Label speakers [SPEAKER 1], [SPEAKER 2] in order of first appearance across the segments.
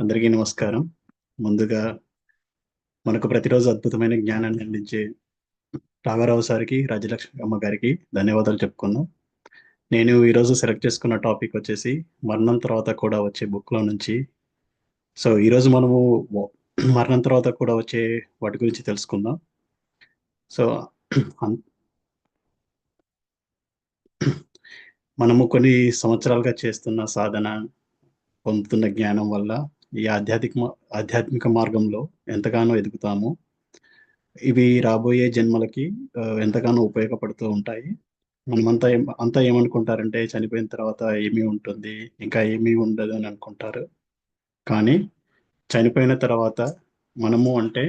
[SPEAKER 1] అందరికీ నమస్కారం. ముందుగా మనకు ప్రతిరోజు అద్భుతమైన జ్ఞానాన్ని అందించే రాఘారావు సార్కి రాజలక్ష్మి అమ్మ గారికి ధన్యవాదాలు చెప్పుకున్నాం నేను ఈరోజు సెలెక్ట్ చేసుకున్న టాపిక్ వచ్చేసి మరణం తర్వాత కూడా వచ్చే బుక్లో నుంచి. సో ఈరోజు మనము మరణం తర్వాత కూడా వచ్చే వాటి గురించి తెలుసుకుందాం. సో మనము కొన్ని సంవత్సరాలుగా చేస్తున్న సాధన పొందుతున్న జ్ఞానం వల్ల ఈ ఆధ్యాత్మిక ఆధ్యాత్మిక మార్గంలో ఎంతగానో ఎదుగుతాము. ఇవి రాబోయే జన్మలకి ఎంతగానో ఉపయోగపడుతూ ఉంటాయి. మనమంతా అంతా ఏమనుకుంటారంటే చనిపోయిన తర్వాత ఏమీ ఉంటుంది ఇంకా ఏమీ ఉండదు అని అనుకుంటారు. కానీ చనిపోయిన తర్వాత మనము అంటే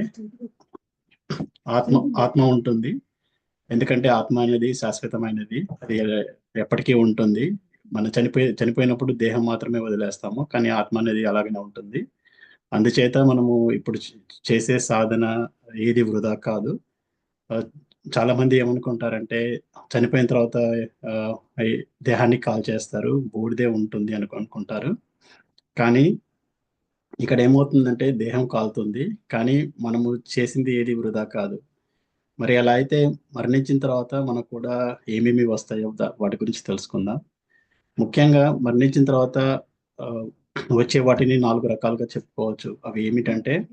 [SPEAKER 1] ఆత్మ ఆత్మ ఉంటుంది. ఎందుకంటే ఆత్మ అనేది శాశ్వతమైనది. అది ఎప్పటికీ ఉంటుంది. మన చనిపోయి చనిపోయినప్పుడు దేహం మాత్రమే వదిలేస్తాము కానీ ఆత్మ అనేది అలాగనే ఉంటుంది. అందుచేత మనము ఇప్పుడు చేసే సాధన ఏది వృధా కాదు. చాలా మంది ఏమనుకుంటారంటే చనిపోయిన తర్వాత దేహాన్ని కాల్ చేస్తారు బూడిదే ఉంటుంది అని అనుకుంటారు. కానీ ఇక్కడ ఏమవుతుందంటే దేహం కాలుతుంది కానీ మనము చేసింది ఏది వృధా కాదు. మరి అలా అయితే మరణించిన తర్వాత మనకు కూడా ఏమేమి వస్తాయో వాటి గురించి తెలుసుకుందాం. ముఖ్యంగా మరణించిన తర్వాత వచ్చే వాటిని నాలుగు రకాలుగా చెప్పుకోవచ్చు. అవి ఏమిటంటే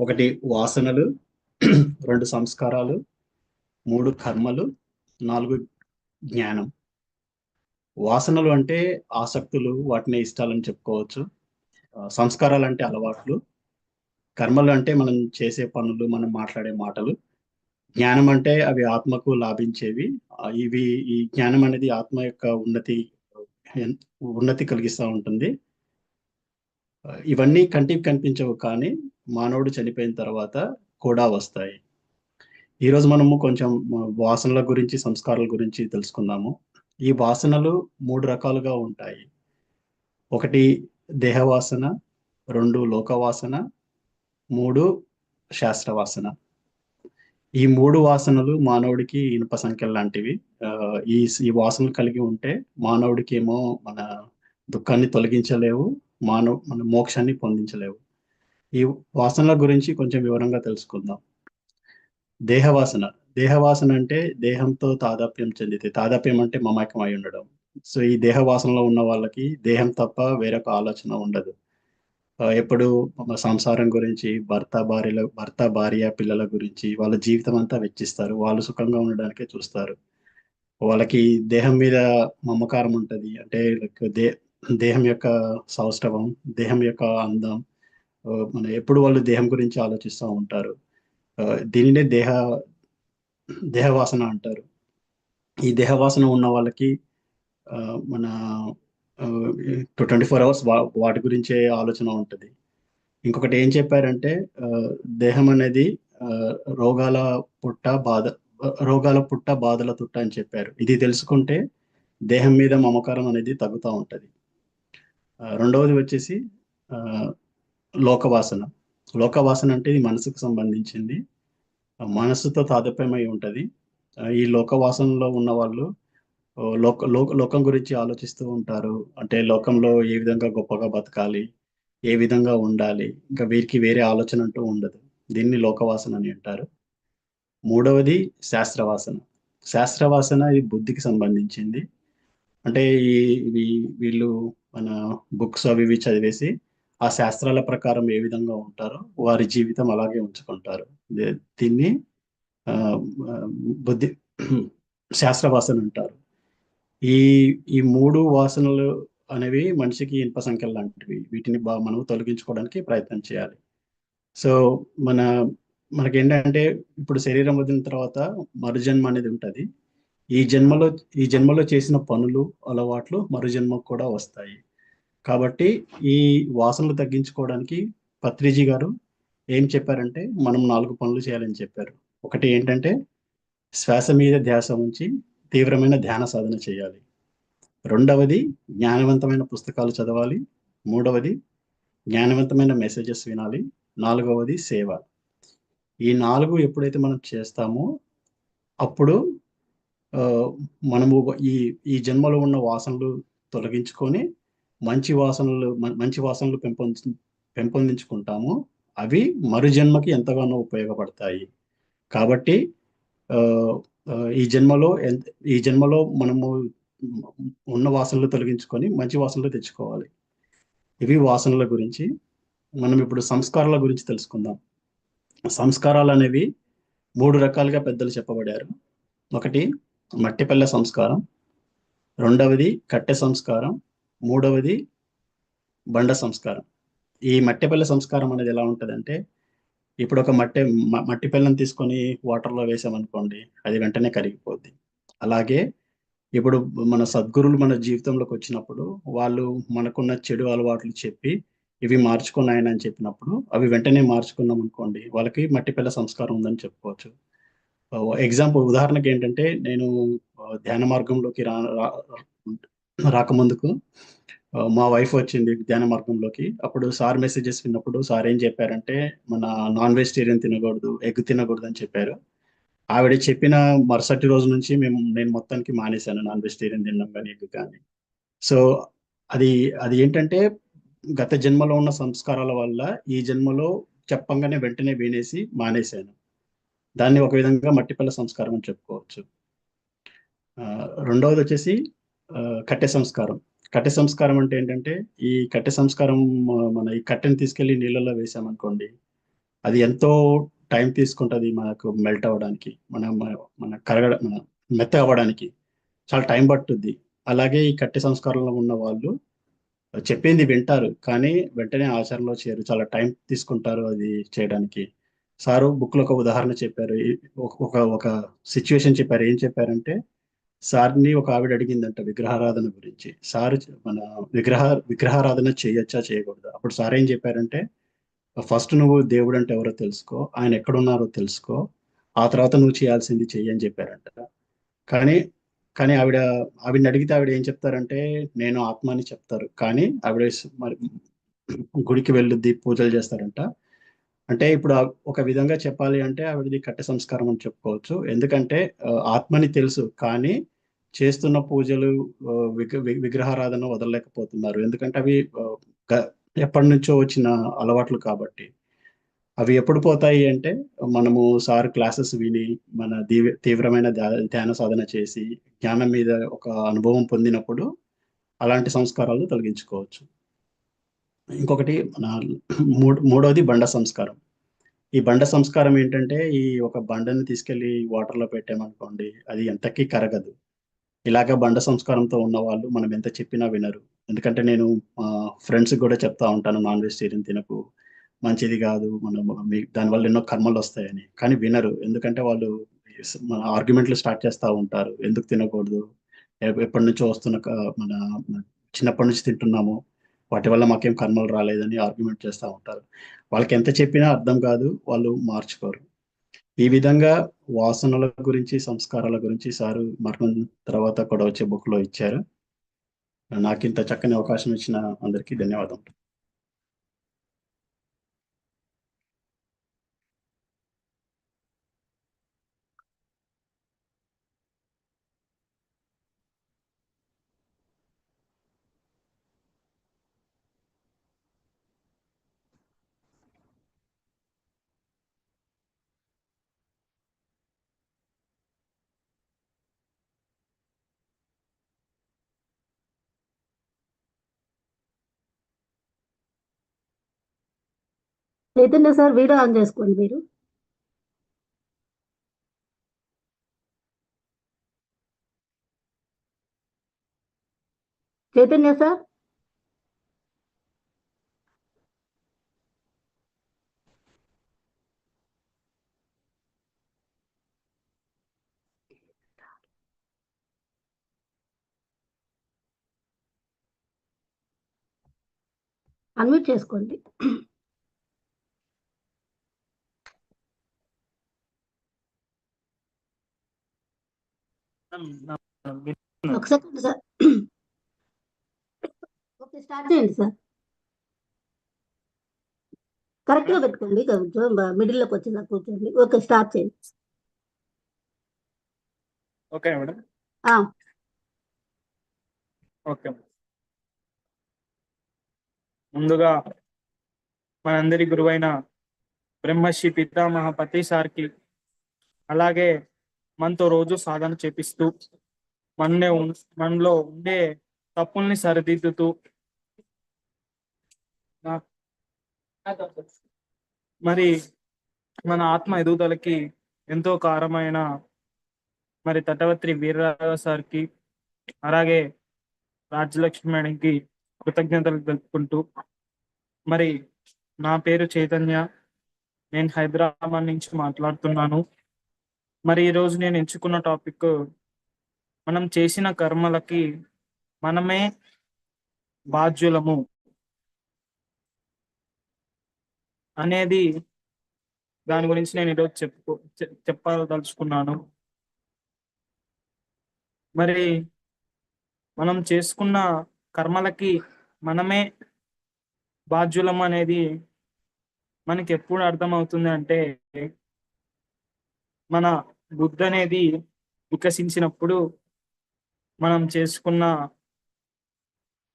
[SPEAKER 1] ఒకటి వాసనలు రెండు సంస్కారాలు మూడు కర్మలు నాలుగు జ్ఞానం. వాసనలు అంటే ఆసక్తులు వాటిని ఇష్టాలని చెప్పుకోవచ్చు. సంస్కారాలు అంటే అలవాట్లు. కర్మలు అంటే మనం చేసే పనులు మనం మాట్లాడే మాటలు. జ్ఞానం అంటే అవి ఆత్మకు లాభించేవి. ఇవి ఈ జ్ఞానం అనేది ఆత్మ యొక్క ఉన్నతి ఉన్నతి కలిగిస్తూ ఉంటుంది. ఇవన్నీ కంటికి కనిపించవు కానీ మానవుడు చనిపోయిన తర్వాత కూడా వస్తాయి. ఈరోజు మనము కొంచెం వాసనల గురించి సంస్కారాల గురించి తెలుసుకుందాము. ఈ వాసనలు మూడు రకాలుగా ఉంటాయి. ఒకటి దేహవాసన రెండు లోకవాసన మూడు శాస్త్రవాసన. ఈ మూడు వాసనలు మానవుడికి ఇనుప సంఖ్యలు లాంటివి. ఈ ఈ వాసనలు కలిగి ఉంటే మానవుడికి ఏమో మన దుఃఖాన్ని తొలగించలేవు మానవ మన మోక్షాన్ని పొందించలేవు. ఈ వాసనల గురించి కొంచెం వివరంగా తెలుసుకుందాం. దేహవాసన. దేహవాసన అంటే దేహంతో తాదాప్యం చెందితే తాదాప్యం అంటే మమేకం అయి ఉండడం. సో ఈ దేహవాసనలో ఉన్న వాళ్ళకి దేహం తప్ప వేరొక ఆలోచన ఉండదు. ఎప్పుడు మన సంసారం గురించి భర్త భార్యల భర్త భార్య పిల్లల గురించి వాళ్ళ జీవితం అంతా వెచ్చిస్తారు. వాళ్ళు సుఖంగా ఉండడానికే చూస్తారు. వాళ్ళకి దేహం మీద మమకారం ఉంటుంది. అంటే లైక్ దే దేహం యొక్క సౌష్ఠవం దేహం యొక్క అందం మన ఎప్పుడు వాళ్ళు దేహం గురించి ఆలోచిస్తూ ఉంటారు. దీనినే దేహ దేహవాసన అంటారు. ఈ దేహవాసన ఉన్న వాళ్ళకి మన ట్వంటీ ఫోర్ అవర్స్ వాటి గురించే ఆలోచన ఉంటుంది. ఇంకొకటి ఏం చెప్పారంటే దేహం అనేది రోగాల పుట్ట బాధ రోగాల పుట్ట బాధల తుట్ట అని చెప్పారు. ఇది తెలుసుకుంటే దేహం మీద మమకారం అనేది తగ్గుతూ ఉంటుంది. రెండవది వచ్చేసి లోకవాసన. లోకవాసన అంటే ఇది మనసుకు సంబంధించింది. మనసుతో తాదప్యమై ఉంటుంది. ఈ లోకవాసనలో ఉన్న వాళ్ళు లోక లోక లోకం గురించి ఆలోచిస్తూ ఉంటారు. అంటే లోకంలో ఏ విధంగా గొప్పగా బతకాలి ఏ విధంగా ఉండాలి ఇంకా వీరికి వేరే ఆలోచన అంటూ ఉండదు. దీన్ని లోకవాసన అని అంటారు. మూడవది శాస్త్రవాసన. శాస్త్రవాసన ఇది బుద్ధికి సంబంధించింది. అంటే ఈ వీళ్ళు మన బుక్స్ అవి ఇవి చదివేసి ఆ శాస్త్రాల ప్రకారం ఏ విధంగా ఉంటారో వారి జీవితం అలాగే ఉంచుకుంటారు. దే- దీన్ని బుద్ధి శాస్త్రవాసన అంటారు. ఈ ఈ మూడు వాసనలు అనేవి మనిషికి ఇనుప సంఖ్యలు లాంటివి. వీటిని బా మనం తొలగించుకోవడానికి ప్రయత్నం చేయాలి. సో మన మనకి ఏంటంటే ఇప్పుడు శరీరం వదిలిన తర్వాత మరుజన్మ అనేది ఉంటుంది. ఈ జన్మలో ఈ జన్మలో చేసిన పనులు అలవాట్లు మరుజన్మకు కూడా వస్తాయి. కాబట్టి ఈ వాసనలు తగ్గించుకోవడానికి పత్రిజీ గారు ఏం చెప్పారంటే మనం నాలుగు పనులు చేయాలని చెప్పారు. ఒకటి ఏంటంటే శ్వాస మీద ధ్యాస ఉంచి తీవ్రమైన ధ్యాన సాధన చేయాలి. రెండవది జ్ఞానవంతమైన పుస్తకాలు చదవాలి. మూడవది జ్ఞానవంతమైన మెసేజెస్ వినాలి. నాలుగవది సేవ. ఈ నాలుగు ఎప్పుడైతే మనం చేస్తామో అప్పుడు మనము ఈ ఈ జన్మలో ఉన్న వాసనలు తొలగించుకొని మంచి వాసనలు మంచి వాసనలు పెంపొంది పెంపొందించుకుంటామో. అవి మరు జన్మకి ఎంతగానో ఉపయోగపడతాయి. కాబట్టి ఈ జన్మలో ఈ జన్మలో మనము ఉన్న వాసనలు తొలగించుకొని మంచి వాసనలు తెచ్చుకోవాలి. ఇవి వాసనల గురించి మనం ఇప్పుడు సంస్కారాల గురించి తెలుసుకుందాం. సంస్కారాలు అనేవి మూడు రకాలుగా పెద్దలు చెప్పబడారు ఒకటి మట్టిపల్లె సంస్కారం. రెండవది కట్టె సంస్కారం. మూడవది బండ సంస్కారం. ఈ మట్టిపల్లె సంస్కారం అనేది ఎలా ఉంటుందంటే ఇప్పుడు ఒక మట్టి మట్టి పిల్లని తీసుకొని వాటర్లో వేసామనుకోండి అది వెంటనే కరిగిపోద్ది. అలాగే ఇప్పుడు మన సద్గురులు మన జీవితంలోకి వచ్చినప్పుడు వాళ్ళు మనకున్న చెడు అలవాట్లు చెప్పి ఇవి మార్చుకున్నాయని అని చెప్పినప్పుడు అవి వెంటనే మార్చుకున్నాం అనుకోండి వాళ్ళకి మట్టి పిల్ల సంస్కారం ఉందని చెప్పుకోవచ్చు. ఎగ్జాంపుల్ ఉదాహరణకి ఏంటంటే నేను ధ్యాన మార్గంలోకి రా రాకముందుకు మా వైఫ్ వచ్చింది ధ్యాన మార్గంలోకి. అప్పుడు సార్ మెసేజెస్ విన్నప్పుడు సార్ ఏం చెప్పారంటే మన నాన్ వెజిటేరియన్ తినకూడదు ఎగ్ తినకూడదు అని చెప్పారు. ఆవిడ చెప్పిన మరుసటి రోజు నుంచి మేము నేను మొత్తానికి మానేశాను నాన్ వెజిటేరియన్ తినడం కానీ ఎగ్ కానీ. సో అది అది ఏంటంటే గత జన్మలో ఉన్న సంస్కారాల వల్ల ఈ జన్మలో చెప్పంగానే వెంటనే వినేసి మానేశాను. దాన్ని ఒక విధంగా మట్టిపల్ల సంస్కారం అని చెప్పుకోవచ్చు. రెండవది వచ్చేసి కట్టె సంస్కారం. కట్టె సంస్కారం అంటే ఏంటంటే ఈ కట్టె సంస్కారం మన ఈ కట్టెని తీసుకెళ్ళి నీళ్ళలో వేసామనుకోండి అది ఎంతో టైం తీసుకుంటుంది మనకు మెల్ట్ అవ్వడానికి మన మన- కరగడం కరగ మన మెత్త అవ్వడానికి చాలా టైం పట్టుద్ది. అలాగే ఈ కట్టె సంస్కారంలో ఉన్న వాళ్ళు చెప్పింది వింటారు కానీ వెంటనే ఆచరణలో చేయరు చాలా టైం తీసుకుంటారు అది చేయడానికి. సారు బుక్లో ఒక ఉదాహరణ చెప్పారు ఒక ఒక- ఒక సిచ్యువేషన్ చెప్పారు ఏం చెప్పారంటే సార్ని ఒక ఆవిడ అడిగిందంట విగ్రహారాధన గురించి. సార్ మన విగ్రహ విగ్రహారాధన చేయొచ్చా చేయకూడదు? అప్పుడు సార్ ఏం చెప్పారంటే ఫస్ట్ నువ్వు దేవుడు అంటే ఎవరో తెలుసుకో ఆయన ఎక్కడున్నారో తెలుసుకో ఆ తర్వాత నువ్వు చేయాల్సింది చెయ్యి అని చెప్పారంట. కానీ కానీ ఆవిడ ఆవిడని అడిగితే ఆవిడ ఏం చెప్తారంటే నేను ఆత్మ అని చెప్తారు. కానీ ఆవిడ మరి గుడికి వెళ్ళుద్ది పూజలు చేస్తారంట. అంటే ఇప్పుడు ఒక విధంగా చెప్పాలి అంటే ఆవిడది కట్టె సంస్కారం అని చెప్పుకోవచ్చు. ఎందుకంటే ఆత్మని తెలుసు. కానీ చేస్తున్న పూజలు విగ్ర వి- విగ్రహారాధన వదలలేకపోతున్నారు. ఎందుకంటే అవి ఎప్పటి నుంచో వచ్చిన అలవాట్లు కాబట్టి. అవి ఎప్పుడు పోతాయి అంటే మనము సార్ క్లాసెస్ విని మన దీవ తీవ్రమైన ధ్యా- ధ్యాన సాధన చేసి జ్ఞానం మీద ఒక అనుభవం పొందినప్పుడు అలాంటి సంస్కారాలు తొలగించుకోవచ్చు. ఇంకొకటి మన మూడు మూడవది బండ సంస్కారం. ఈ బండ సంస్కారం ఏంటంటే ఈ ఒక బండని తీసుకెళ్ళి వాటర్లో పెట్టామనుకోండి అది ఎంతకీ కరగదు. ఇలాగ బండ సంస్కారంతో ఉన్న వాళ్ళు మనం ఎంత చెప్పినా వినరు. ఎందుకంటే నేను ఫ్రెండ్స్కి ఫ్రెండ్స్ కూడా చెప్తా ఉంటాను నాన్ వెజిటేరియన్ తినకు మంచిది కాదు మనం మీ దానివల్ల ఎన్నో కర్మలు వస్తాయని. కానీ వినరు. ఎందుకంటే వాళ్ళు మన ఆర్గ్యుమెంట్లు స్టార్ట్ చేస్తూ ఉంటారు. ఎందుకు తినకూడదు? ఎప్పటి నుంచో వస్తున్న మన మన చిన్నప్పటి నుంచి తింటున్నాము. వాటి వల్ల మాకేం కర్మలు రాలేదని ఆర్గ్యుమెంట్ చేస్తూ ఉంటారు. వాళ్ళకి ఎంత చెప్పినా అర్థం కాదు వాళ్ళు మార్చుకోరు. ఈ విధంగా వాసనల గురించి సంస్కారాల గురించి సారు మరణం తర్వాత కూడా వచ్చే బుక్లో ఇచ్చారు. నాకు ఇంత చక్కని అవకాశం ఇచ్చిన అందరికీ ధన్యవాదం
[SPEAKER 2] చైతన్య సార్ వీడియో ఆన్ చేసుకోండి మీరు. చైతన్య సార్? అన్మ్యూట్ చేసుకోండి. ఒక సెకండ్ సార్. ఓకే స్టార్ట్ చేయండి సార్. కరెక్ట్గా పెట్టుకోండి కొంచెం మిడిల్లోకి వచ్చి కూర్చోండి. ఓకే స్టార్ట్ చేయండి.
[SPEAKER 3] Okay madam.
[SPEAKER 2] ఆ,
[SPEAKER 3] ఓకే. ముందుగా మనందరి గురువైన బ్రహ్మశ్రీ పితామహ పతి సార్కి అలాగే మనతో రోజు సాధన చేపిస్తూ మననే మనలో ఉండే తప్పుల్ని సరిదిద్దుతూ మరి మన ఆత్మ ఎదుగుదలకి ఎంతో కారమైన మరి తటవత్రి వీర్రాజు సార్కి అలాగే రాజ్యలక్ష్మి మేడంకి కృతజ్ఞతలు తెలుపుకుంటూ మరి నా పేరు చైతన్య నేను హైదరాబాద్ నుంచి మాట్లాడుతున్నాను. మరి ఈరోజు నేను ఎంచుకున్న టాపిక్ మనం చేసిన కర్మలకి మనమే బాధ్యులము అనేది దాని గురించి నేను ఈరోజు చెప్పుకో చెప్పదలుచుకున్నాను. మరి మనం చేసుకున్న కర్మలకి మనమే బాధ్యులం అనేది మనకి ఎప్పుడు అర్థమవుతుంది అంటే మన బుద్ధి అనేది వికసించినప్పుడు మనం చేసుకున్న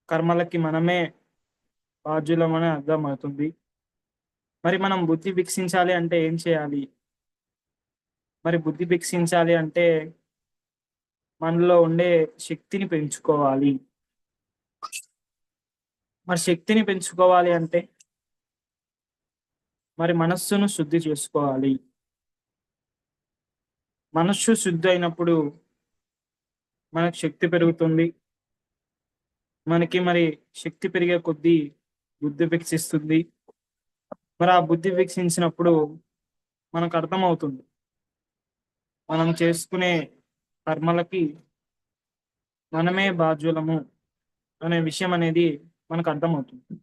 [SPEAKER 3] కర్మలకి మనమే బాధ్యులమని అర్థమవుతుంది. మరి మనం బుద్ధి వికసించాలి అంటే ఏం చేయాలి? మరి బుద్ధి వికసించాలి అంటే మనలో ఉండే శక్తిని పెంచుకోవాలి. మరి శక్తిని పెంచుకోవాలి అంటే మరి మనస్సును శుద్ధి చేసుకోవాలి. మనస్సు శుద్ధి అయినప్పుడు మనకు శక్తి పెరుగుతుంది. మనకి మరి శక్తి పెరిగే కొద్దీ బుద్ధి వికసిస్తుంది. మరి ఆ బుద్ధి వికసించినప్పుడు మనకు అర్థమవుతుంది. మనం చేసుకునే కర్మలకి మనమే బాధ్యులము అనే విషయం అనేది మనకు అర్థమవుతుంది.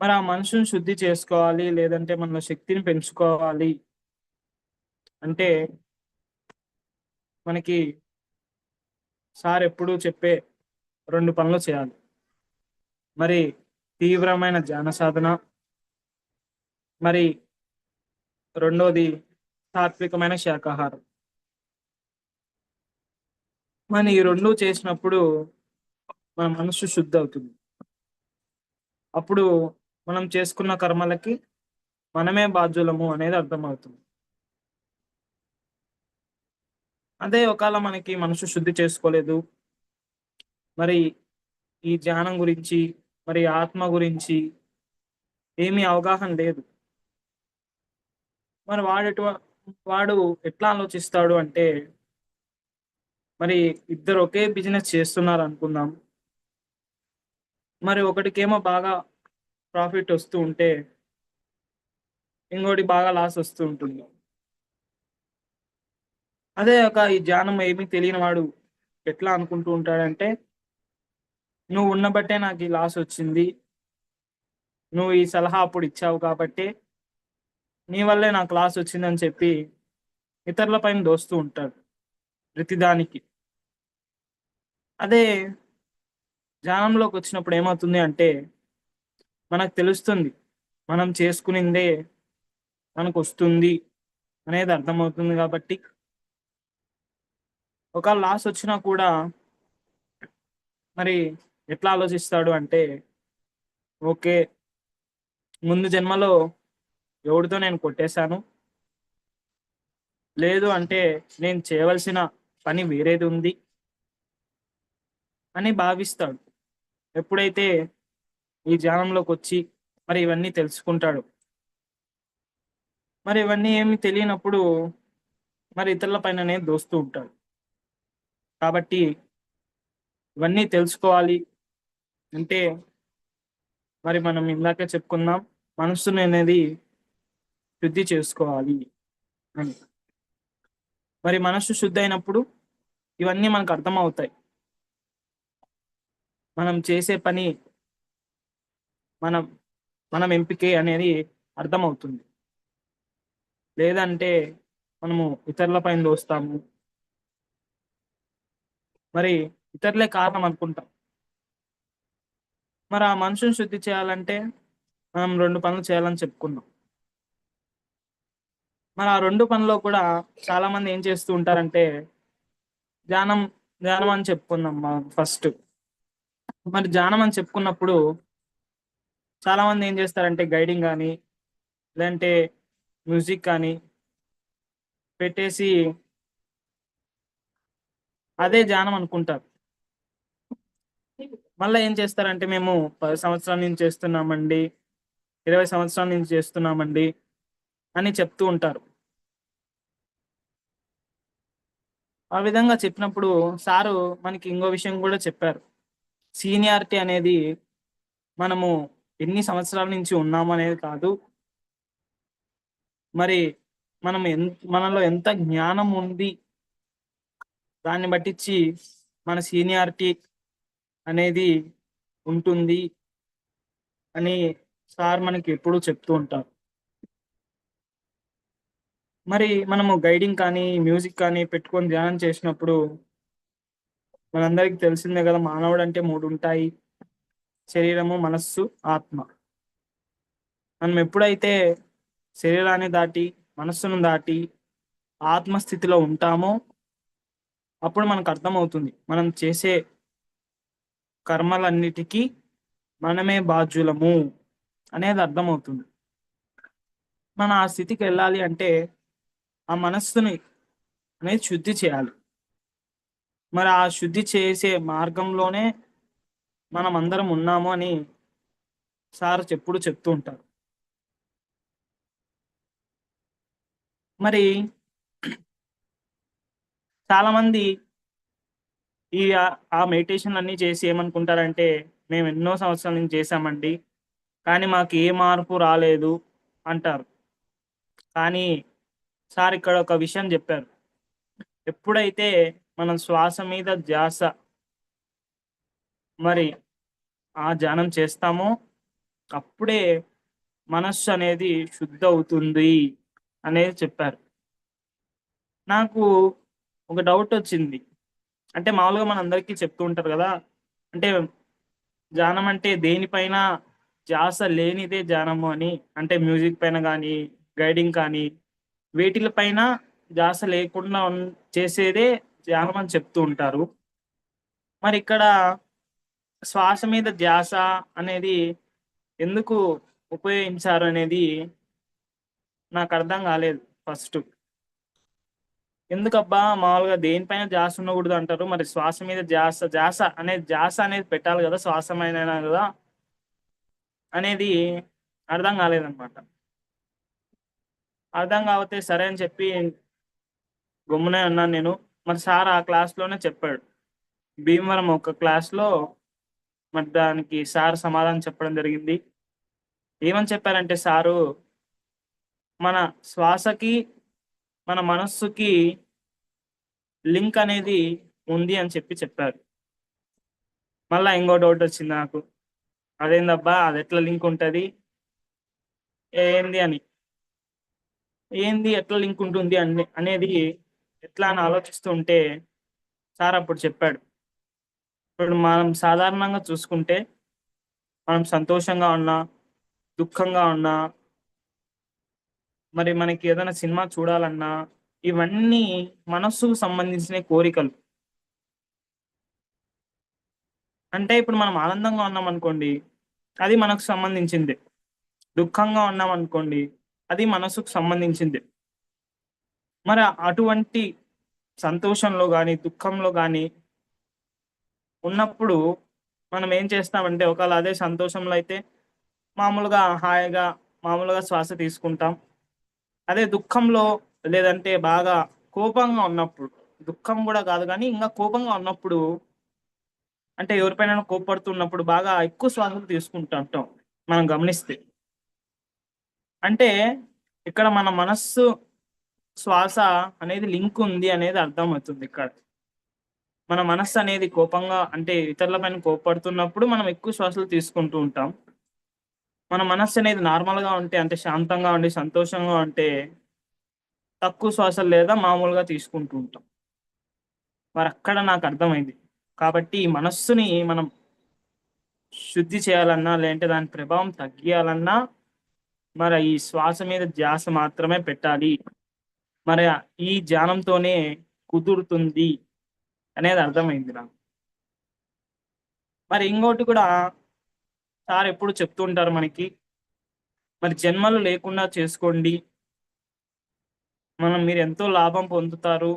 [SPEAKER 3] మరి ఆ మనసును శుద్ధి చేసుకోవాలి లేదంటే మన శక్తిని పెంచుకోవాలి అంటే మనకి సార్ ఎప్పుడూ చెప్పే రెండు పనులు చేయాలి. మరి తీవ్రమైన ధ్యాన సాధన మరి రెండోది సాత్వికమైన శాకాహారం మన ఈ రెండు చేసినప్పుడు మన మనసు శుద్ధి అవుతుంది. అప్పుడు మనం చేసుకున్న కర్మలకి మనమే బాధ్యులము అనేది అర్థమవుతుంది. అదే ఒకవేళ మనకి మనసు శుద్ధి చేసుకోలేదు మరి ఈ ధ్యానం గురించి మరి ఆత్మ గురించి ఏమీ అవగాహన లేదు. మరి వాడు వాడు ఎట్లా ఆలోచిస్తాడు అంటే మరి ఇద్దరు ఒకే బిజినెస్ చేస్తున్నారు అనుకుందాం. మరి ఒకటికేమో బాగా ప్రాఫిట్ వస్తూ ఉంటే ఇంకోటి బాగా లాస్ వస్తూ ఉంటుంది. అదే ఒక ఈ ధ్యానం ఏమీ తెలియని వాడు ఎట్లా అనుకుంటూ ఉంటాడంటే నువ్వు ఉన్నబట్టే నాకు ఈ లాస్ వచ్చింది. నువ్వు ఈ సలహా అప్పుడు ఇచ్చావు కాబట్టి నీ వల్లే నాకు లాస్ వచ్చిందని చెప్పి ఇతరుల పైన దోస్తూ ఉంటాడు ప్రతిదానికి. అదే ధ్యానంలోకి వచ్చినప్పుడు ఏమవుతుంది అంటే మనకు తెలుస్తుంది మనం చేసుకునిందే మనకు వస్తుంది అనేది అర్థమవుతుంది కాబట్టి ఒక లాస్ వచ్చినా కూడా మరి ఎట్లా ఆలోచిస్తాడు అంటే ఓకే ముందు జన్మలో ఎవడితో నేను కొట్టేశాను? లేదు అంటే నేను చేయవలసిన పని వేరేది ఉంది అని భావిస్తాడు. ఎప్పుడైతే ఈ ధ్యానంలోకి వచ్చి మరి ఇవన్నీ తెలుసుకుంటాడు. మరి ఇవన్నీ ఏమి తెలియనప్పుడు మరి ఇతరుల పైననే దోస్తూ ఉంటాడు కాబట్టి ఇవన్నీ తెలుసుకోవాలి అంటే మరి మనం ఇందాకే చెప్పుకుందాం మనసుని అనేది శుద్ధి చేసుకోవాలి అని. మరి మనసు శుద్ధి అయినప్పుడు ఇవన్నీ మనకు అర్థమవుతాయి. మనం చేసే పని మనం మనం ఎంపికే అనేది అర్థమవుతుంది. లేదంటే మనము ఇతరుల పైన దోస్తాము. మరి ఇతరులే కారణం అనుకుంటాం. మరి ఆ మనుషుని శుద్ధి చేయాలంటే మనం రెండు పనులు చేయాలని చెప్పుకున్నాం. మరి ఆ రెండు పనుల్లో కూడా చాలా మంది ఏం చేస్తూ ఉంటారంటే ధ్యానం ధ్యానం అని చెప్పుకుందాం మనం ఫస్ట్ మరి ధ్యానం అని చెప్పుకున్నప్పుడు చాలా మంది ఏం చేస్తారంటే గైడింగ్ కానీ లేదంటే మ్యూజిక్ కానీ పెట్టేసి అదే ధ్యానం అనుకుంటారు. మళ్ళీ ఏం చేస్తారంటే మేము పది సంవత్సరాల నుంచి చేస్తున్నామండి ఇరవై సంవత్సరాల నుంచి చేస్తున్నామండి అని చెప్తూ ఉంటారు. ఆ విధంగా చెప్పినప్పుడు సారు మనకి ఇంకో విషయం కూడా చెప్పారు. సీనియారిటీ అనేది మనము ఎన్ని సంవత్సరాల నుంచి ఉన్నాము అనేది కాదు. మరి మనం ఎన్ మనలో ఎంత జ్ఞానం ఉంది దాన్ని బట్టించి మన సీనియారిటీ అనేది ఉంటుంది అని సార్ మనకి ఎప్పుడూ చెప్తూ ఉంటారు. మరి మనము గైడింగ్ కానీ మ్యూజిక్ కానీ పెట్టుకొని ధ్యానం చేసినప్పుడు మనందరికీ తెలిసిందే కదా మానవుడు అంటే మూడు ఉంటాయి. శరీరము మనస్సు ఆత్మ. మనం ఎప్పుడైతే శరీరాన్ని దాటి మనస్సును దాటి ఆత్మస్థితిలో ఉంటామో అప్పుడు మనకు అర్థమవుతుంది. మనం చేసే కర్మలన్నిటికీ మనమే బాధ్యులము అనేది అర్థమవుతుంది. మన ఆ స్థితికి వెళ్ళాలి అంటే ఆ మనస్సుని అనేది శుద్ధి చేయాలి. మరి ఆ శుద్ధి చేసే మార్గంలోనే మనం అందరం ఉన్నాము అని సార్ చెప్పుడు చెప్తూ ఉంటారు. మరి చాలా మంది ఈ ఆ- మెడిటేషన్ అన్ని చేసి ఏమనుకుంటారంటే మేము ఎన్నో సంవత్సరాల నుంచి చేశామండి కానీ మాకు ఏ మార్పు రాలేదు అంటారు. కానీ సార్ ఇక్కడ ఒక విషయం చెప్పారు. ఎప్పుడైతే మనం శ్వాస మీద ధ్యాస మరి ఆ ధ్యానం చేస్తామో అప్పుడే మనస్సు అనేది శుద్ధ అవుతుంది అనేది చెప్పారు. నాకు ఒక డౌట్ వచ్చింది. అంటే మామూలుగా మన అందరికీ చెప్తూ ఉంటారు కదా అంటే ధ్యానం అంటే దేనిపైన జాస లేనిదే జానము అని అంటే మ్యూజిక్ పైన కానీ గైడింగ్ కానీ వేటిలపైన జాస లేకుండా చేసేదే ధ్యానం అని చెప్తూ ఉంటారు. మరి ఇక్కడ శ్వాస మీద ధ్యాస అనేది ఎందుకు ఉపయోగించారు అనేది నాకు అర్థం కాలేదు ఫస్ట్. ఎందుకబ్బా? మామూలుగా దేనిపైన ధ్యాస ఉండకూడదు అంటారు? మరి శ్వాస మీద ధ్యాస ధ్యాస అనేది ధ్యాస అనేది పెట్టాలి కదా శ్వాసమైన కదా? అనేది అర్థం కాలేదనమాట అర్థం కాకపోతే సరే అని చెప్పి గమ్మునే ఉన్నాను నేను. మరి సార్ ఆ క్లాస్లోనే చెప్పాడు. భీమవరం ఒక క్లాస్లో మరి దానికి సార్ సమాధానం చెప్పడం జరిగింది. ఏమని చెప్పారంటే సారు మన శ్వాసకి మన మనస్సుకి లింక్ అనేది ఉంది అని చెప్పి చెప్పారు. మళ్ళా ఇంకో డౌట్ వచ్చింది నాకు. అదేందబ్బా అది ఎట్లా లింక్ ఉంటుంది? ఏంది అని. ఏంది ఎట్లా లింక్ ఉంటుంది అని అనేది ఎట్లా అని ఆలోచిస్తూ ఉంటే సార్ అప్పుడు చెప్పాడు. ఇప్పుడు మనం సాధారణంగా చూసుకుంటే మనం సంతోషంగా ఉన్నా దుఃఖంగా ఉన్నా మరి మనకి ఏదైనా సినిమా చూడాలన్నా ఇవన్నీ మనస్సుకు సంబంధించిన కోరికలు. అంటే ఇప్పుడు మనం ఆనందంగా ఉన్నాం అనుకోండి అది మనకు సంబంధించింది. దుఃఖంగా ఉన్నాం అనుకోండి అది మనసుకు సంబంధించింది. మరి అటువంటి సంతోషంలో కానీ దుఃఖంలో కానీ ఉన్నప్పుడు మనం ఏం చేస్తామంటే ఒకవేళ అదే సంతోషంలో అయితే మామూలుగా హాయిగా మామూలుగా శ్వాస తీసుకుంటాం. అదే దుఃఖంలో లేదంటే బాగా కోపంగా ఉన్నప్పుడు దుఃఖం కూడా కాదు కానీ ఇంకా కోపంగా ఉన్నప్పుడు అంటే ఎవరిపైన కోపడుతున్నప్పుడు బాగా ఎక్కువ శ్వాసలు తీసుకుంటూ ఉంటాం మనం గమనిస్తే. అంటే ఇక్కడ మన మనస్సు శ్వాస అనేది లింక్ ఉంది అనేది అర్థమవుతుంది ఇక్కడ. మన మనస్సు అనేది కోపంగా అంటే ఇతరులపైన కోపడుతున్నప్పుడు మనం ఎక్కువ శ్వాసలు తీసుకుంటూ ఉంటాం. మన మనస్సు అనేది నార్మల్గా ఉంటే అంటే శాంతంగా ఉండి సంతోషంగా ఉంటే తక్కువ శ్వాసలు లేదా మామూలుగా తీసుకుంటూ ఉంటాం. మరి అక్కడ నాకు అర్థమైంది. కాబట్టి ఈ మనస్సుని మనం శుద్ధి చేయాలన్నా లేదంటే దాని ప్రభావం తగ్గియాలన్నా మరి ఈ శ్వాస మీద ధ్యాస మాత్రమే పెట్టాలి. మరి ఈ ధ్యానంతోనే కుదురుతుంది అనేది అర్థమైంది నాకు. మరి ఇంకోటి కూడా సార్ ఎప్పుడు చెప్తూ ఉంటారు మనకి మరి జన్మలు లేకుండా చేసుకోండి. మనం మీరు ఎంతో లాభం పొందుతారు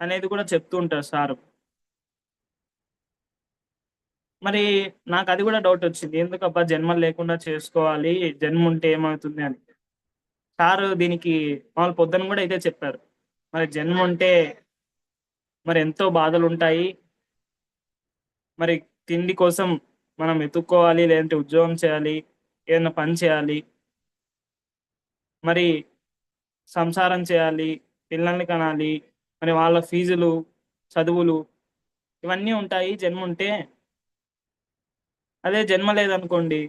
[SPEAKER 3] అనేది కూడా చెప్తూ ఉంటారు సార్. మరి నాకు అది కూడా డౌట్ వచ్చింది. ఎందుకబ్బా జన్మలు లేకుండా చేసుకోవాలి జన్మ ఉంటే ఏమవుతుంది అని. సార్ దీనికి వాళ్ళు పొద్దున కూడా ఇదే చెప్పారు. మరి జన్మ ఉంటే మరి ఎంతో బాధలు ఉంటాయి. మరి తిండి కోసం మనం వెతుక్కోవాలి లేదంటే ఉద్యోగం చేయాలి ఏదైనా పని చేయాలి. మరి సంసారం చేయాలి పిల్లల్ని కనాలి మరి వాళ్ళ ఫీజులు చదువులు ఇవన్నీ ఉంటాయి జన్మ ఉంటే. అదే జన్మ లేదనుకోండి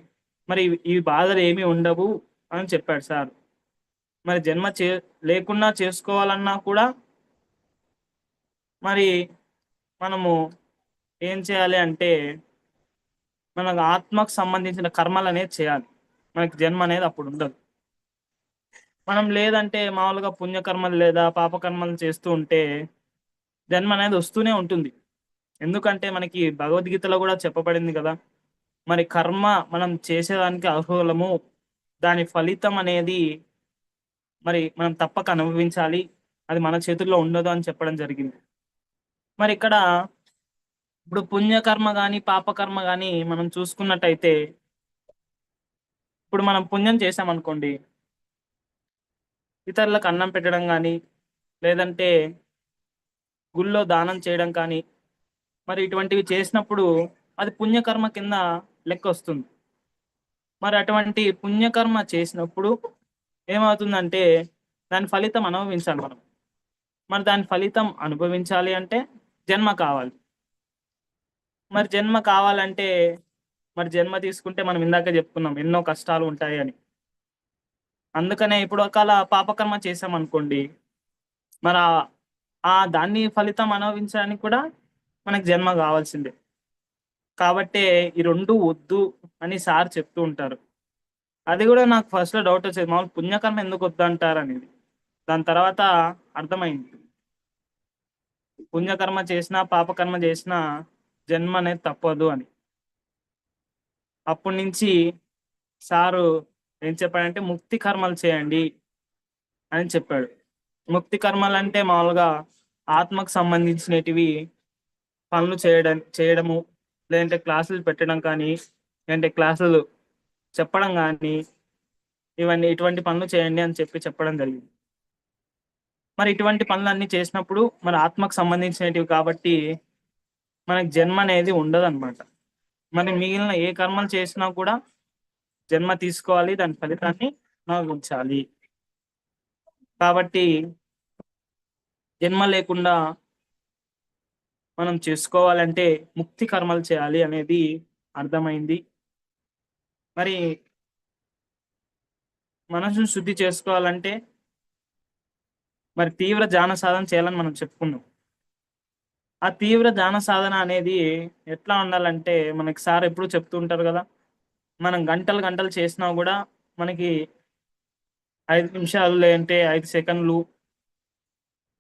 [SPEAKER 3] మరి ఈ బాధలు ఏమీ ఉండవు అని చెప్పాడు సార్. మరి జన్మ చే లేకుండా చేసుకోవాలన్నా కూడా మరి మనము ఏం చేయాలి అంటే మనకు ఆత్మకు సంబంధించిన కర్మలు అనేది చేయాలి. మనకి జన్మ అనేది అప్పుడు ఉండదు. మనం లేదంటే మామూలుగా పుణ్యకర్మలు లేదా పాపకర్మలు చేస్తూ ఉంటే జన్మ అనేది వస్తూనే ఉంటుంది. ఎందుకంటే మనకి భగవద్గీతలో కూడా చెప్పబడింది కదా మరి కర్మ మనం చేసేదానికి అర్హులము దాని ఫలితం అనేది మరి మనం తప్పక అనుభవించాలి అది మన చేతుల్లో ఉండదు అని చెప్పడం జరిగింది. మరి ఇక్కడ ఇప్పుడు పుణ్యకర్మ కానీ పాపకర్మ కానీ మనం చూసుకున్నట్టయితే ఇప్పుడు మనం పుణ్యం చేసామనుకోండి ఇతరులకు అన్నం పెట్టడం కానీ లేదంటే గుళ్ళో దానం చేయడం కానీ మరి ఇటువంటివి చేసినప్పుడు అది పుణ్యకర్మ కింద లెక్క వస్తుంది. మరి అటువంటి పుణ్యకర్మ చేసినప్పుడు ఏమవుతుందంటే దాని ఫలితం అనుభవించాలి మనం. మరి దాని ఫలితం అనుభవించాలి అంటే జన్మ కావాలి. మరి జన్మ కావాలంటే మరి జన్మ తీసుకుంటే మనం ఇందాక చెప్పుకున్నాం ఎన్నో కష్టాలు ఉంటాయి అని అందుకనే ఇప్పుడు ఒకవేళ పాపకర్మ చేసాం అనుకోండి మరి ఆ- దాన్ని ఫలితం అనుభవించడానికి కూడా మనకు జన్మ కావాల్సిందే. కాబట్టే ఈ రెండు వద్దు అని సార్ చెప్తూ ఉంటారు. అది కూడా నాకు ఫస్ట్లో డౌట్ వచ్చేది మామూలు పుణ్యకర్మ ఎందుకు వద్దు అంటారు అనేది. దాని తర్వాత అర్థమైంది. పుణ్యకర్మ చేసినా పాపకర్మ చేసినా జన్మ అనేది తప్పదు అని. అప్పటి నుంచి సారు ఏం చెప్పాడంటే ముక్తి కర్మలు చేయండి అని చెప్పాడు. ముక్తి కర్మలు అంటే మామూలుగా ఆత్మకు సంబంధించినటివి పనులు చేయడం చేయడము లేదంటే క్లాసులు పెట్టడం కానీ లేదంటే క్లాసులు చెప్పడం కానీ ఇవన్నీ ఇటువంటి పనులు చేయండి అని చెప్పి చెప్పడం జరిగింది. మరి ఇటువంటి పనులు అన్ని చేసినప్పుడు మరి ఆత్మకు సంబంధించినటివి కాబట్టి మనకి జన్మ అనేది ఉండదు అనమాట మరి మిగిలిన ఏ కర్మలు చేసినా కూడా జన్మ తీసుకోవాలి దాని ఫలితాన్ని అనుభవించాలి. కాబట్టి జన్మ లేకుండా మనం చేసుకోవాలంటే ముక్తి కర్మలు చేయాలి అనేది అర్థమైంది. మరి మనసును శుద్ధి చేసుకోవాలంటే మరి తీవ్ర జాన సాధన చేయాలని మనం చెప్పుకున్నాం. ఆ తీవ్ర ధ్యాన సాధన అనేది ఎట్లా ఉండాలంటే మనకి సార్ ఎప్పుడు చెప్తూ ఉంటారు కదా మనం గంటలు గంటలు చేసినా కూడా మనకి ఐదు నిమిషాలు లేదంటే ఐదు సెకండ్లు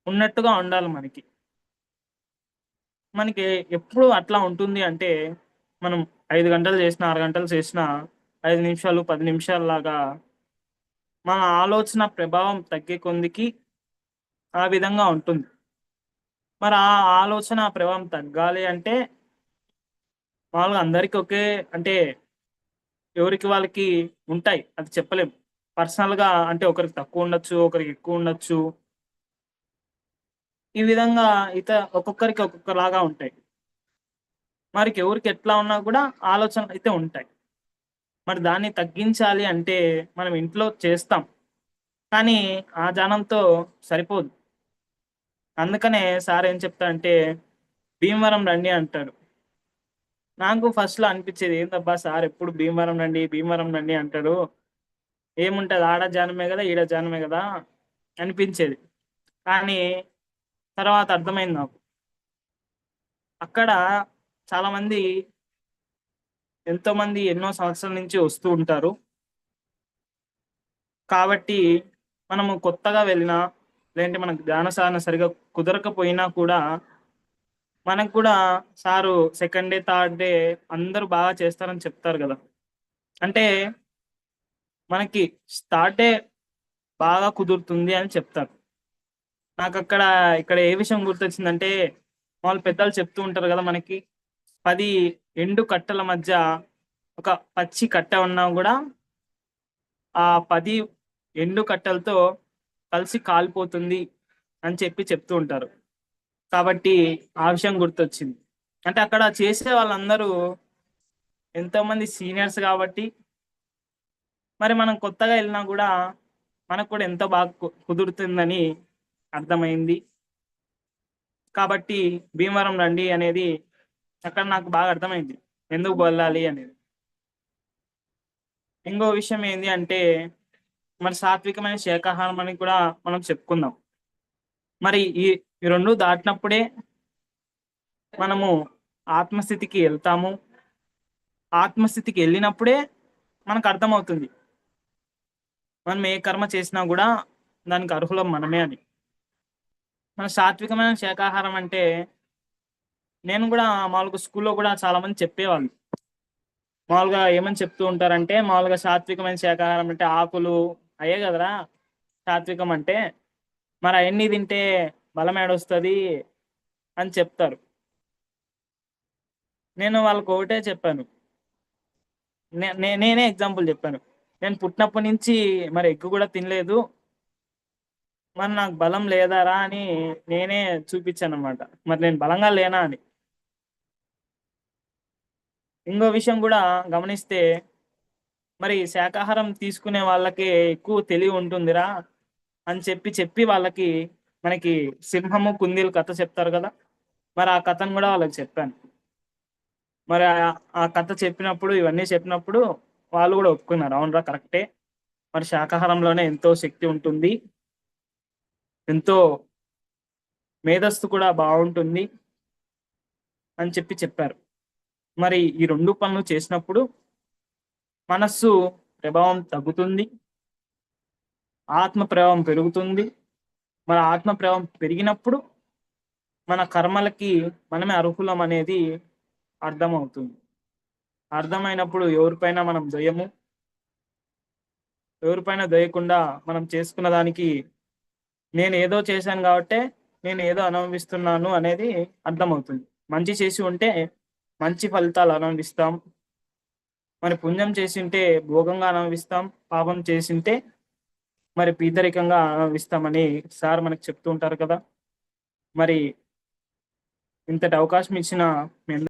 [SPEAKER 3] ఉన్నట్టుగా ఉండాలి మనకి. మనకి ఎప్పుడు అట్లా ఉంటుంది అంటే మనం ఐదు గంటలు చేసిన ఆరు గంటలు చేసిన ఐదు నిమిషాలు పది నిమిషాల లాగా మన ఆలోచన ప్రభావం తగ్గే కొందికి ఆ విధంగా ఉంటుంది. మరి ఆ ఆలోచన ప్రభావం తగ్గాలి అంటే మామూలుగా అందరికీ ఒకే అంటే ఎవరికి వాళ్ళకి ఉంటాయి అది చెప్పలేము పర్సనల్గా అంటే ఒకరికి తక్కువ ఉండొచ్చు ఒకరికి ఎక్కువ ఉండొచ్చు. ఈ విధంగా ఇత ఒక్కొక్కరికి ఒక్కొక్కలాగా ఉంటాయి. మరికి ఎవరికి ఎట్లా ఉన్నా కూడా ఆలోచనలు అయితే ఉంటాయి. మరి దాన్ని తగ్గించాలి అంటే మనం ఇంట్లో చేస్తాం. కానీ ఆ జానంతో సరిపోదు. అందుకనే సార్ ఏం చెప్తా అంటే భీమవరం రండి అంటాడు నాకు ఫస్ట్లో అనిపించేది ఏందబ్బా సార్ ఎప్పుడు భీమవరం రండి భీమవరం రండి అంటాడు ఏముంటది ఆడ జానమే కదా ఈడ జానమే కదా అనిపించేది. కానీ తర్వాత అర్థమైంది నాకు. అక్కడ చాలామంది ఎంతోమంది ఎన్నో సంవత్సరాల నుంచి వస్తూ ఉంటారు. కాబట్టి మనము కొత్తగా వెళ్ళినా లేదంటే మనకు ధ్యాన సాధన సరిగా కుదరకపోయినా కూడా మనకు కూడా sir second day third day అందరూ బాగా చేస్తారని చెప్తారు కదా. అంటే మనకి స్టార్ట్ డే బాగా కుదురుతుంది అని చెప్తారు. నాకు అక్కడ ఇక్కడ ఏ విషయం గుర్తొచ్చిందంటే వాళ్ళు పెద్దలు చెప్తూ ఉంటారు కదా మనకి పది ఎండు కట్టల మధ్య ఒక పచ్చి కట్ట ఉన్నా కూడా ఆ పది ఎండు కట్టలతో కలిసి కాలిపోతుంది అని చెప్పి చెప్తూ ఉంటారు. కాబట్టి ఆ విషయం గుర్తొచ్చింది. అంటే అక్కడ చేసే వాళ్ళందరూ ఎంతోమంది సీనియర్స్ కాబట్టి మరి మనం కొత్తగా వెళ్ళినా కూడా మనకు కూడా ఎంతో బాగా కుదురుతుందని అర్థమైంది. కాబట్టి భీమవరం రండి అనేది అక్కడ నాకు బాగా అర్థమైంది. ఎందుకు వెళ్ళాలి అనేది. ఇంకో విషయం ఏంటి అంటే మరి సాత్వికమైన శాకాహారం అని కూడా మనం చెప్పుకుందాం. మరి ఈ ఈ రెండు దాటినప్పుడే మనము ఆత్మస్థితికి వెళ్తాము. ఆత్మస్థితికి వెళ్ళినప్పుడే మనకు అర్థమవుతుంది. మనం ఏ కర్మ చేసినా కూడా దానికి అర్హులం మనమే అని. మన సాత్వికమైన శాకాహారం అంటే నేను కూడా మామూలుగా స్కూల్లో కూడా చాలా మంది చెప్పేవాళ్ళు. మామూలుగా ఏమని చెప్తూ ఉంటారంటే మామూలుగా సాత్వికమైన శాకాహారం అంటే ఆకులు అయ్యే కదరా? సాత్వికం అంటే మరి అవన్నీ తింటే బలం ఏడొస్తుంది? అని చెప్తారు. నేను వాళ్ళకి ఒకటే చెప్పాను. నే- నే- నేనే ఎగ్జాంపుల్ చెప్పాను. నేను పుట్టినప్పటి నుంచి మరి ఎగ్గు కూడా తినలేదు. మరి నాకు బలం లేదారా అని నేనే చూపించాను అనమాట మరి నేను బలంగా లేనా అని. ఇంకో విషయం కూడా గమనిస్తే మరి శాకాహారం తీసుకునే వాళ్ళకి ఎక్కువ తెలివి ఉంటుందిరా అని చెప్పి చెప్పి వాళ్ళకి మనకి సింహము కుందేలు కథ చెప్తారు కదా. మరి ఆ కథను కూడా వాళ్ళకి చెప్పాను. మరి ఆ- ఆ కథ చెప్పినప్పుడు ఇవన్నీ చెప్పినప్పుడు వాళ్ళు కూడా ఒప్పుకున్నారు. అవునరా కరెక్టే. మరి శాకాహారంలోనే ఎంతో శక్తి ఉంటుంది. ఎంతో మేధస్సు కూడా బాగుంటుంది అని చెప్పి చెప్పారు. మరి ఈ రెండు పనులు చేసినప్పుడు మనస్సు ప్రభావం తగ్గుతుంది. ఆత్మ ప్రభావం పెరుగుతుంది. మన ఆత్మ ప్రభావం పెరిగినప్పుడు మన కర్మలకి మనమే అర్హులం అనేది అర్థమవుతుంది. అర్థమైనప్పుడు ఎవరిపైన మనం దొయ్యము ఎవరిపైన దొయ్యకుండా మనం చేసుకున్న దానికి నేను ఏదో చేశాను కాబట్టి నేను ఏదో అనుభవిస్తున్నాను అనేది అర్థమవుతుంది. మంచి చేసి ఉంటే మంచి ఫలితాలు అనుభవిస్తాం. మరి పుణ్యం చేసింటే భోగంగా అనుభవిస్తాం పాపం చేసింటే మరి పీదరికంగా అనుభవిస్తామని సార్ మనకు చెప్తూ ఉంటారు కదా. మరి ఇంతటి అవకాశం ఇచ్చిన